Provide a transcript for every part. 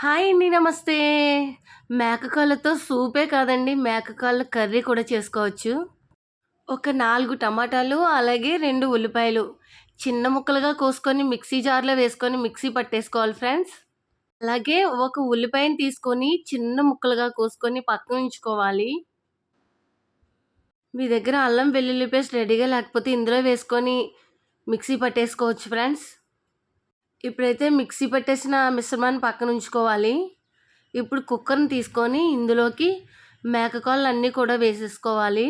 Hi అండి నమస్తే. మేకకాళ్ళతో సూపే కాదండి మేకకాళ్ళ కర్రీ కూడా చేసుకోవచ్చు. ఒక నాలుగు టమాటాలు అలాగే రెండు ఉల్లిపాయలు. చిన్న ముక్కలుగా కోసుకొని మిక్సీ జార్లో వేసుకొని మిక్సీ పట్టేసుకోవాలి ఫ్రెండ్స్. అలాగే ఒక ఉల్లిపాయని తీసుకొని చిన్న ముక్కలుగా కోసుకొని పక్కన ఉంచుకోవాలి. మీ దగ్గర అల్లం వెల్లుల్లి పేస్ట్ రెడీగా లేకపోతే ఇందులో వేసుకొని మిక్సీ పట్టేసుకోవచ్చు ఫ్రెండ్స్. ఇప్పుడైతే మిక్సీ పెట్టేసిన మిశ్రమాన్ని పక్కన ఉంచుకోవాలి ఇప్పుడు కుక్కర్ని తీసుకొని ఇందులోకి మేకకాళ్ళు అన్నీ కూడా వేసేసుకోవాలి.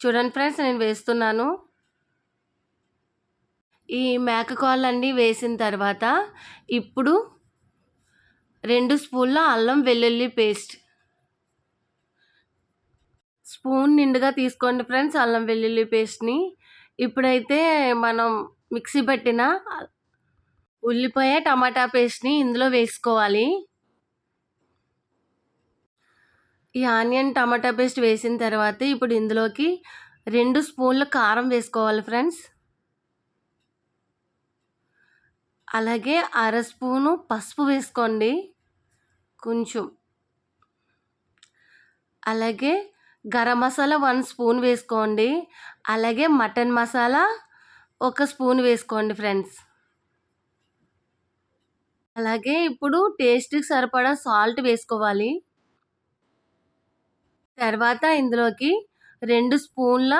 చూడండి ఫ్రెండ్స్ నేను వేస్తున్నాను. ఈ మేకకాళ్ళు అన్నీ వేసిన తర్వాత ఇప్పుడు రెండు స్పూన్ల అల్లం వెల్లుల్లి పేస్ట్. స్పూన్ నిండుగా తీసుకోండి ఫ్రెండ్స్ అల్లం వెల్లుల్లి పేస్ట్ని. ఇప్పుడైతే మనం మిక్సీ పట్టిన ఉల్లిపాయ టమాటా పేస్ట్ని ఇందులో వేసుకోవాలి. ఈ ఆనియన్ టమాటా పేస్ట్ వేసిన తర్వాత ఇప్పుడు ఇందులోకి రెండు స్పూన్ల కారం వేసుకోవాలి ఫ్రెండ్స్. అలాగే అర స్పూను పసుపు వేసుకోండి. కొంచెం. అలాగే గరం మసాలా వన్ స్పూన్ వేసుకోండి. అలాగే మటన్ మసాలా ఒక స్పూన్ వేసుకోండి ఫ్రెండ్స్. అలాగే ఇప్పుడు టేస్ట్కి సరిపడా సాల్ట్ వేసుకోవాలి. తర్వాత ఇందులోకి రెండు స్పూన్ల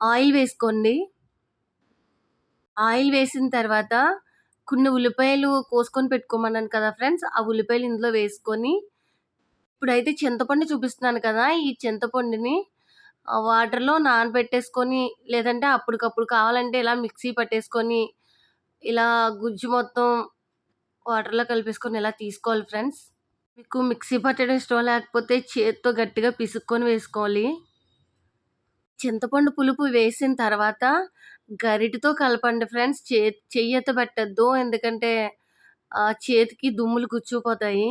ఆయిల్ వేసుకోండి. ఆయిల్ వేసిన తర్వాత కొన్ని ఉల్లిపాయలు కోసుకొని పెట్టుకోమన్నాను కదా ఫ్రెండ్స్ ఆ ఉల్లిపాయలు ఇందులో వేసుకొని ఇప్పుడైతే చింతపండు చూపిస్తున్నాను కదా ఈ చింతపండుని వాటర్లో నానబెట్టేసుకొని లేదంటే అప్పటికప్పుడు కావాలంటే ఇలా మిక్సీ పట్టేసుకొని ఇలా గుజ్జు మొత్తం వాటర్లో కలిపేసుకొని ఇలా తీసుకోవాలి ఫ్రెండ్స్? మీకు మిక్సీ పట్టడం ఇష్టం లేకపోతే చేతితో గట్టిగా పిసుక్కొని వేసుకోవాలి. చింతపండు పులుపు వేసిన తర్వాత గరిటితో కలపండి ఫ్రెండ్స్. చే చెయ్యత పెట్టద్దు. ఎందుకంటే చేతికి దుమ్ములు కూర్చుపోతాయి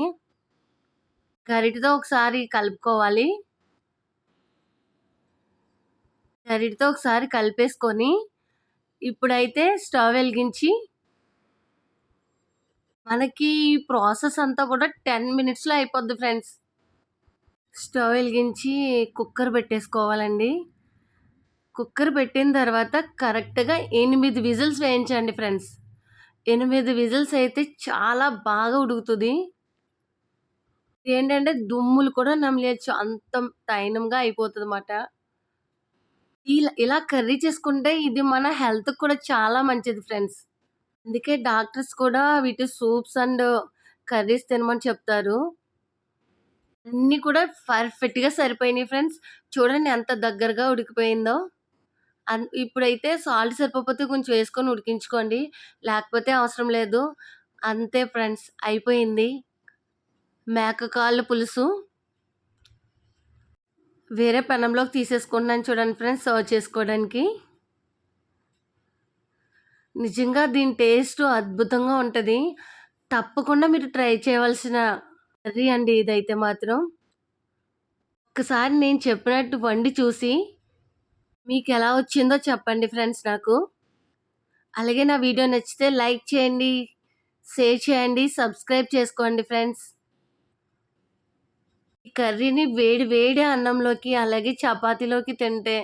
గరిటితో ఒకసారి కలుపుకోవాలి. గరిటితో ఒకసారి కలిపేసుకొని ఇప్పుడైతే స్టవ్ వెలిగించి మనకి ఈ ప్రాసెస్ అంతా కూడా టెన్ మినిట్స్లో అయిపోద్ది ఫ్రెండ్స్. స్టవ్ వెలిగించి కుక్కర్ పెట్టేసుకోవాలండి. కుక్కర్ పెట్టిన తర్వాత కరెక్ట్గా ఎనిమిది విజిల్స్ వేయించండి ఫ్రెండ్స్. ఎనిమిది విజిల్స్ అయితే చాలా బాగా ఉడుకుతుంది. ఏంటంటే దుమ్ములు కూడా నమ్మలేచ్చు అంత తైనంగా అయిపోతుంది అన్నమాట ఇలా ఇలా కర్రీ చేసుకుంటే ఇది మన హెల్త్కి కూడా చాలా మంచిది ఫ్రెండ్స్. అందుకే డాక్టర్స్ కూడా వీటి సూప్స్ అండ్ కర్రీస్ తినమని చెప్తారు. అన్నీ కూడా పర్ఫెక్ట్గా సరిపోయినాయి ఫ్రెండ్స్. చూడండి ఎంత దగ్గరగా ఉడికిపోయిందో. అన్ ఇప్పుడైతే సాల్ట్ సరిపోతే కొంచెం వేసుకొని ఉడికించుకోండి. లేకపోతే అవసరం లేదు. అంతే ఫ్రెండ్స్ అయిపోయింది. మేక కాళ్ళ పులుసు. వేరే పెనంలోకి తీసేసుకుంటున్నాను చూడండి ఫ్రెండ్స్ సర్వ్ చేసుకోవడానికి. నిజంగా దీని టేస్ట్ అద్భుతంగా ఉంటుంది. తప్పకుండా మీరు ట్రై చేయవలసిన కర్రీ అండి ఇదైతే మాత్రం. ఒకసారి నేను చెప్పినట్టు వండి చూసి మీకు ఎలా వచ్చిందో చెప్పండి ఫ్రెండ్స్ నాకు. అలాగే నా వీడియో నచ్చితే లైక్ చేయండి షేర్ చేయండి సబ్స్క్రైబ్ చేసుకోండి ఫ్రెండ్స్. ఈ కర్రీని వేడి వేడి అన్నంలోకి అలాగే చపాతీలోకి తింటే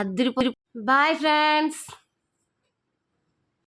అద్దరిపోయి బాయ్ ఫ్రెండ్స్!